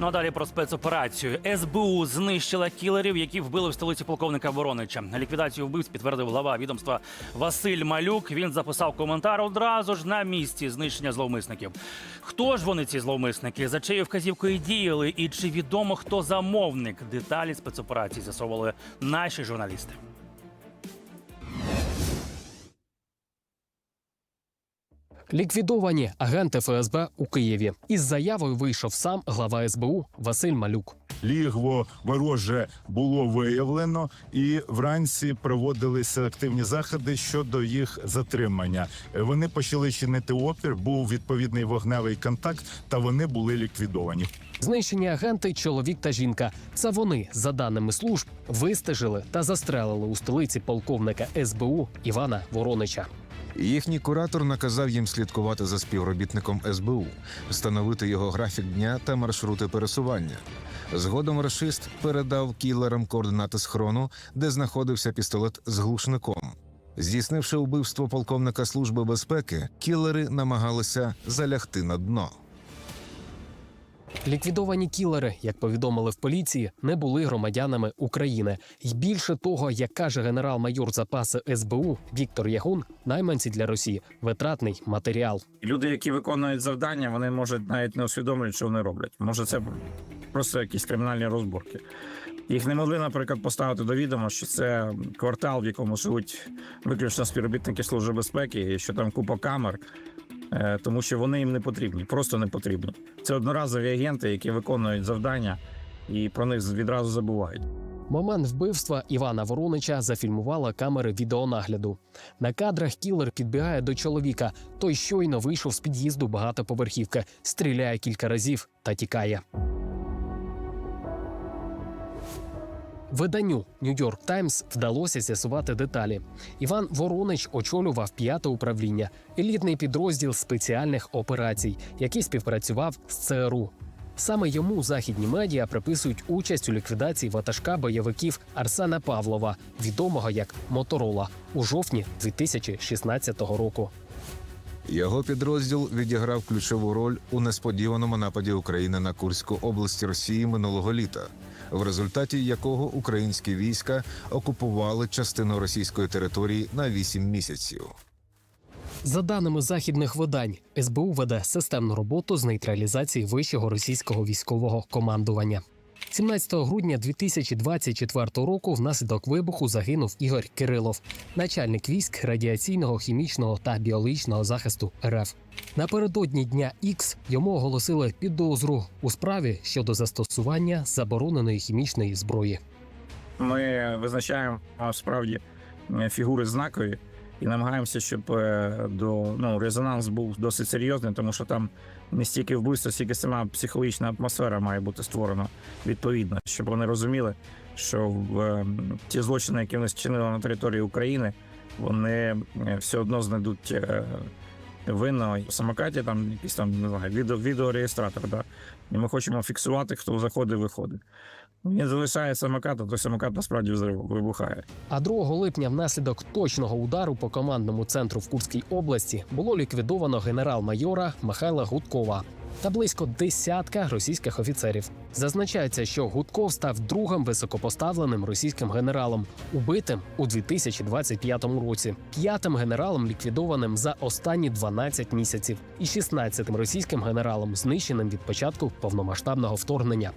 Ну а далі про спецоперацію. СБУ знищила кілерів, які вбили в столиці полковника Воронича. Ліквідацію вбивць підтвердив глава відомства Василь Малюк. Він записав коментар одразу ж на місці знищення зловмисників. Хто ж вони, ці зловмисники? За чиєю вказівкою діяли? І чи відомо хто замовник? Деталі спецоперації з'ясовували наші журналісти. Ліквідовані агенти ФСБ у Києві. Із заявою вийшов сам глава СБУ Василь Малюк. Лігво вороже було виявлено, і вранці проводилися активні заходи щодо їх затримання. Вони почали чинити опір, був відповідний вогневий контакт, та вони були ліквідовані. Знищені агенти чоловік та жінка. Це вони, за даними служб, вистежили та застрелили у столиці полковника СБУ Івана Воронича. Їхній куратор наказав їм слідкувати за співробітником СБУ, встановити його графік дня та маршрути пересування. Згодом рашист передав кілерам координати схрону, де знаходився пістолет з глушником. Здійснивши убивство полковника служби безпеки, кілери намагалися залягти на дно. Ліквідовані кілери, як повідомили в поліції, не були громадянами України. І більше того, як каже генерал-майор запаси СБУ Віктор Ягун, найманці для Росії витратний матеріал. Люди, які виконують завдання, вони можуть навіть не усвідомлюють, що вони роблять. Може, це просто якісь кримінальні розборки. Їх не могли, наприклад, поставити до відома, що це квартал, в якому живуть виключно співробітники Служби безпеки, і що там купа камер, тому що вони їм не потрібні, просто не потрібні. Це одноразові агенти, які виконують завдання, і про них відразу забувають. Момент вбивства Івана Воронича зафільмувала камери відеонагляду. На кадрах кілер підбігає до чоловіка. Той щойно вийшов з під'їзду багатоповерхівки, стріляє кілька разів та тікає. Виданню Нью-Йорк Таймс вдалося з'ясувати деталі. Іван Воронич очолював п'яте управління, елітний підрозділ спеціальних операцій, який співпрацював з ЦРУ. Саме йому західні медіа приписують участь у ліквідації ватажка бойовиків Арсена Павлова, відомого як Моторола, у жовтні 2016 року. Його підрозділ відіграв ключову роль у несподіваному нападі України на Курську область Росії минулого літа, в результаті якого українські війська окупували частину російської території на 8 місяців. За даними західних видань, СБУ веде системну роботу з нейтралізації вищого російського військового командування. 17 грудня 2024 року внаслідок вибуху загинув Ігор Кирилов, начальник військ радіаційного, хімічного та біологічного захисту РФ. Напередодні дня Ікс йому оголосили підозру у справі щодо застосування забороненої хімічної зброї. Ми визначаємо справді е, фігури знакові і намагаємося, щоб е, до ну резонанс був досить серйозний, тому що там не стільки вбивство, стільки сама психологічна атмосфера має бути створена відповідно, щоб вони розуміли, що е, ті злочини, які вони зчинили на території України, вони е, все одно знайдуть. Е, Винно в самокаті там якийсь там не знаю, відео, відеореєстратор, да? і ми хочемо фіксувати, хто заходить, виходить. Він залишає самокат, а то самокат насправді вибухає. А 2 липня внаслідок точного удару по командному центру в Курській області було ліквідовано генерал-майора Михайла Гудкова та близько десятка російських офіцерів. Зазначається, що Гудков став другим високопоставленим російським генералом, убитим у 2025 році, п'ятим генералом ліквідованим за останні 12 місяців, і 16-тим російським генералом, знищеним від початку повномасштабного вторгнення.